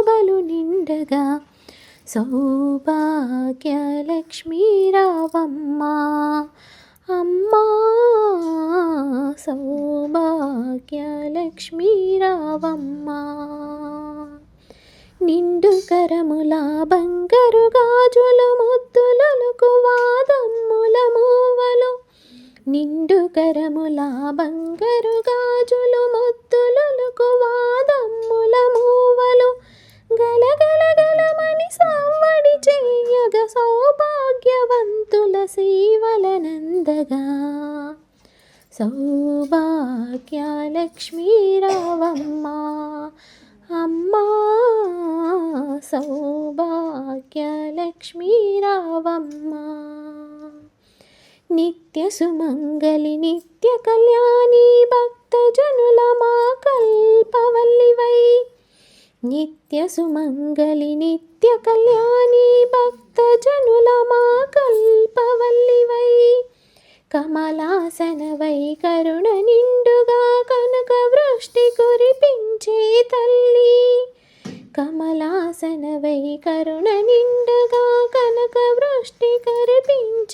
శోభలు నిండగా సౌభాగ్యలక్ష్మీ రావమ్మ అమ్మా సౌభాగ్యలక్ష్మీ రావమ్మ నిండు కరముల బంగారు గాజులు ముద్దులకు వాదమ్ముల మూవలు. నిండు కరముల బంగారు సేవలనందగా సౌభాగ్యలక్ష్మీ రావమ్మ అమ్మా సౌభాగ్యలక్ష్మీ రావమ్మ నిత్య సుమంగళి నిత్య కళ్యాణి భక్తజనుల మా కల్పవల్లివై. నిత్య సుమంగళి నిత్య కళ్యాణి భక్తజనుల మా కల్పవల్లివై కమలాసనవై కరుణ నిండుగా కనుక వృష్టి కురిపించే తల్లి. కమలాసనవై కరుణ నిండుగా కనుక వృష్టి కురిపించే